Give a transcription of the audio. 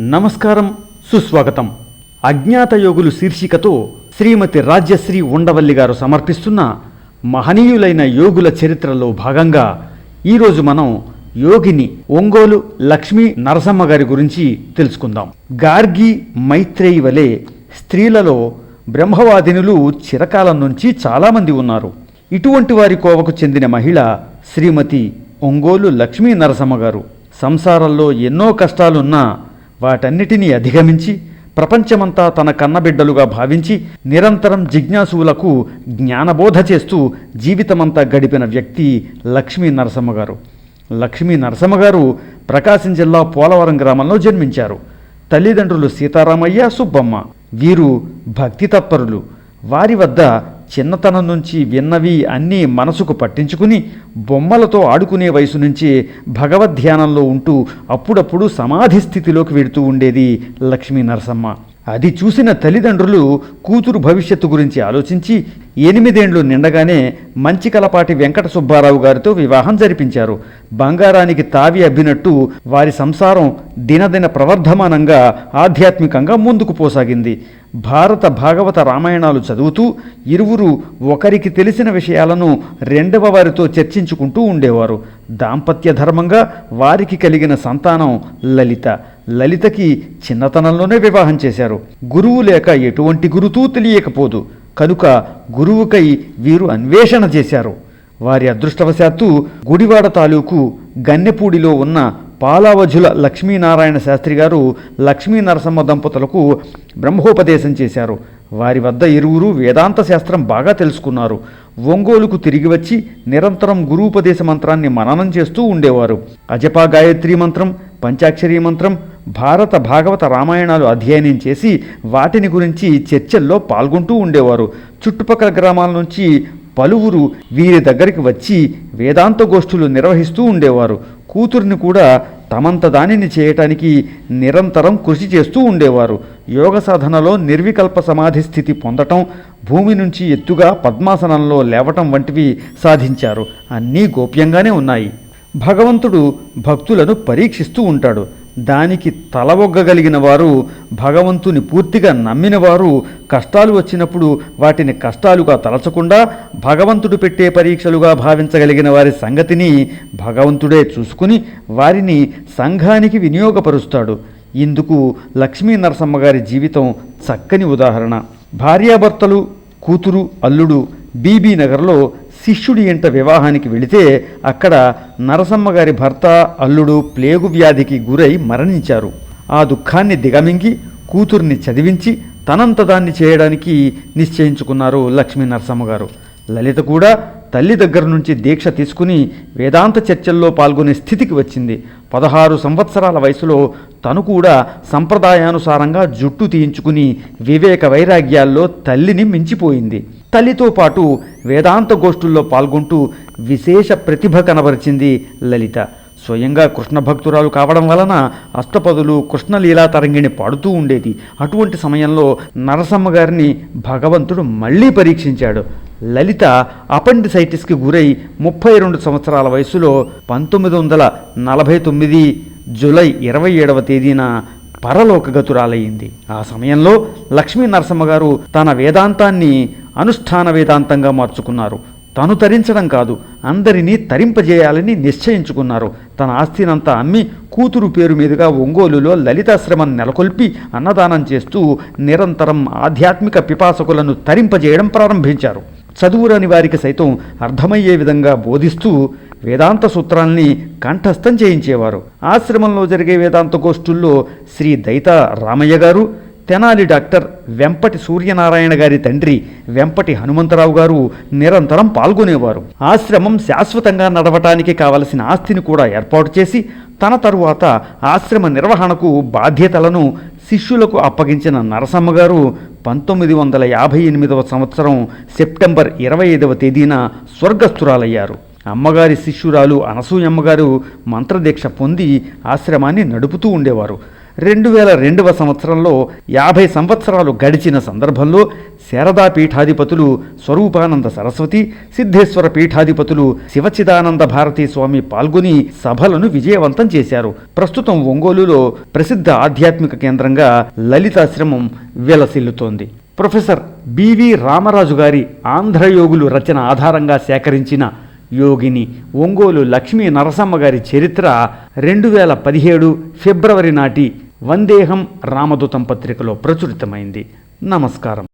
నమస్కారం సుస్వాగతం. అజ్ఞాత యోగులు శీర్షికతో శ్రీమతి రాజ్యశ్రీ ఉండవల్లి గారు సమర్పిస్తున్న మహనీయులైన యోగుల చరిత్రలో భాగంగా ఈరోజు మనం యోగిని ఒంగోలు లక్ష్మీ నరసమ్మ గారి గురించి తెలుసుకుందాం. గార్గి మైత్రేయి వలె స్త్రీలలో బ్రహ్మవాదినులు చిరకాలం నుంచి చాలామంది ఉన్నారు. ఇటువంటి వారి కోవకు చెందిన మహిళ శ్రీమతి ఒంగోలు లక్ష్మీ నరసమ్మ గారు. సంసారంలో ఎన్నో కష్టాలున్నా వాటన్నిటినీ అధిగమించి ప్రపంచమంతా తన కన్నబిడ్డలుగా భావించి నిరంతరం జిజ్ఞాసువులకు జ్ఞానబోధ చేస్తూ జీవితమంతా గడిపిన వ్యక్తి లక్ష్మీ నరసమ్మగారు లక్ష్మీ నరసమ్మ గారు ప్రకాశం జిల్లా పోలవరం గ్రామంలో జన్మించారు. తల్లిదండ్రులు సీతారామయ్య సుబ్బమ్మ. వీరు భక్తి తత్పరులు వారి వద్ద చిన్నతనం నుంచి విన్నవి అన్నీ మనసుకు పట్టించుకుని బొమ్మలతో ఆడుకునే వయసు నుంచి భగవద్ధ్యానంలో ఉంటూ అప్పుడప్పుడు సమాధి స్థితిలోకి వెడుతూ ఉండేది లక్ష్మీ నరసమ్మ. అది చూసిన తల్లిదండ్రులు కూతురు భవిష్యత్తు గురించి ఆలోచించి ఎనిమిదేండ్లు నిండగానే మంచికలపాటి వెంకట సుబ్బారావు గారితో వివాహం జరిపించారు. బంగారానికి తావి అబ్బినట్టు వారి సంసారం దినదిన ప్రవర్ధమానంగా ఆధ్యాత్మికంగా ముందుకు పోసాగింది. భారత భాగవత రామాయణాలు చదువుతూ ఇరువురు ఒకరికి తెలిసిన విషయాలను రెండవ వారితో చర్చించుకుంటూ ఉండేవారు. దాంపత్య ధర్మంగా వారికి కలిగిన సంతానం లలిత. లలితకి చిన్నతనంలోనే వివాహం చేశారు. గురువు లేక ఎటువంటి గురుతూ తెలియకపోదు. కనుక గురువుకై వీరు అన్వేషణ చేశారు. వారి అదృష్టవశాత్తు గుడివాడ తాలూకు గన్నెపూడిలో ఉన్న పాలావజుల లక్ష్మీనారాయణ శాస్త్రి గారు లక్ష్మీ నరసమ్మ దంపతులకు బ్రహ్మోపదేశం చేశారు. వారి వద్ద ఇరువురు వేదాంత శాస్త్రం బాగా తెలుసుకున్నారు. ఒంగోలుకు తిరిగి వచ్చి నిరంతరం గురూపదేశ మంత్రాన్ని మననం చేస్తూ ఉండేవారు. అజపా గాయత్రి మంత్రం పంచాక్షరీ మంత్రం భారత భాగవత రామాయణాలు అధ్యయనం చేసి వాటిని గురించి చర్చల్లో పాల్గొంటూ ఉండేవారు. చుట్టుపక్కల గ్రామాల నుంచి పలువురు వీరి దగ్గరికి వచ్చి వేదాంత గోష్ఠులు నిర్వహిస్తూ ఉండేవారు. కూతుర్ని కూడా తమంత దానిని చేయటానికి నిరంతరం కృషి చేస్తూ ఉండేవారు. యోగ సాధనలో నిర్వికల్ప సమాధి స్థితి పొందటం భూమి నుంచి ఎత్తుగా పద్మాసనంలో లేవటం వంటివి సాధించారు. అన్నీ గోప్యంగానే ఉన్నాయి. భగవంతుడు భక్తులను పరీక్షిస్తూ ఉంటాడు. దానికి తలవొగ్గగలిగిన వారు భగవంతుని పూర్తిగా నమ్మిన వారు కష్టాలు వచ్చినప్పుడు వాటిని కష్టాలుగా తలచకుండా భగవంతుడు పెట్టే పరీక్షలుగా భావించగలిగిన వారి సంగతిని భగవంతుడే చూసుకుని వారిని సంఘానికి వినియోగపరుస్తాడు. ఇందుకు లక్ష్మీ నరసమ్మ గారి జీవితం చక్కని ఉదాహరణ. భార్యాభర్తలు కూతురు అల్లుడు బీబీ నగర్లో శిష్యుడి ఇంట వివాహానికి వెళితే అక్కడ నరసమ్మ గారి భర్త అల్లుడు ప్లేగు వ్యాధికి గురై మరణించారు. ఆ దుఃఖాన్ని దిగమింగి కూతుర్ని చదివించి తనంత దాన్ని చేయడానికి నిశ్చయించుకున్నారు లక్ష్మీ నరసమ్మ గారు. లలిత కూడా తల్లి దగ్గర నుంచి దీక్ష తీసుకుని వేదాంత చర్చల్లో పాల్గొనే స్థితికి వచ్చింది. పదహారు సంవత్సరాల వయసులో తను కూడా సంప్రదాయానుసారంగా జుట్టు తీయించుకుని వివేక వైరాగ్యాల్లో తల్లిని మించిపోయింది. తల్లితో పాటు వేదాంత గోష్ఠుల్లో పాల్గొంటూ విశేష ప్రతిభ కనబరిచింది లలిత. స్వయంగా కృష్ణ భక్తురాలు కావడం వలన అష్టపదులు కృష్ణలీలా తరంగిణి పాడుతూ ఉండేది. అటువంటి సమయంలో నరసమ్మ గారిని భగవంతుడు మళ్ళీ పరీక్షించాడు. లలిత అపెండిసైటిస్కి గురై ముప్పై రెండు సంవత్సరాల వయసులో పంతొమ్మిది వందల నలభై తొమ్మిది జూలై ఇరవై ఏడవ తేదీన పరలోకగతురాలయ్యింది. ఆ సమయంలో లక్ష్మీ నరసమ్మ గారు తన వేదాంతాన్ని అనుష్ఠాన వేదాంతంగా మార్చుకున్నారు. తను తరించడం కాదు అందరినీ తరింపజేయాలని నిశ్చయించుకున్నారు. తన ఆస్తినంతా అమ్మి కూతురు పేరు మీదుగా ఒంగోలులో లలితాశ్రమం నెలకొల్పి అన్నదానం చేస్తూ నిరంతరం ఆధ్యాత్మిక పిపాసకులను తరింపజేయడం ప్రారంభించారు. చదువురాని వారికి సైతం అర్థమయ్యే విధంగా బోధిస్తూ వేదాంత సూత్రాల్ని కంఠస్థం చేయించేవారు. ఆశ్రమంలో జరిగే వేదాంత గోష్ఠుల్లో శ్రీ దైత రామయ్య గారు తెనాలి డాక్టర్ వెంపటి సూర్యనారాయణ గారి తండ్రి వెంపటి హనుమంతరావు గారు నిరంతరం పాల్గొనేవారు. ఆశ్రమం శాశ్వతంగా నడవటానికి కావలసిన ఆస్తిని కూడా ఏర్పాటు చేసి తన తరువాత ఆశ్రమ నిర్వహణకు బాధ్యతలను శిష్యులకు అప్పగించిన నరసమ్మ గారు పంతొమ్మిది వందల యాభై ఎనిమిదవ సంవత్సరం సెప్టెంబర్ ఇరవై ఐదవ తేదీన స్వర్గస్థురాలయ్యారు. అమ్మగారి శిష్యురాలు అనసూయమ్మగారు మంత్రదీక్ష పొంది ఆశ్రమాన్ని నడుపుతూ ఉండేవారు. రెండు వేల రెండవ సంవత్సరంలో యాభై సంవత్సరాలు గడిచిన సందర్భంలో శారదా పీఠాధిపతులు స్వరూపానంద సరస్వతి సిద్ధేశ్వర పీఠాధిపతులు శివచిదానంద భారతీ స్వామి పాల్గొని సభలను విజయవంతం చేశారు. ప్రస్తుతం ఒంగోలులో ప్రసిద్ధ ఆధ్యాత్మిక కేంద్రంగా లలితాశ్రమం వెలసిల్లుతోంది. ప్రొఫెసర్ బివి రామరాజు గారి ఆంధ్రయోగులు రచన ఆధారంగా సేకరించిన యోగిని ఒంగోలు లక్ష్మీ నరసమ్మ గారి చరిత్ర రెండు వేల పదిహేడు ఫిబ్రవరి నాటి వందేహం రామదూతం పత్రికలో ప్రచురితమైంది. నమస్కారం.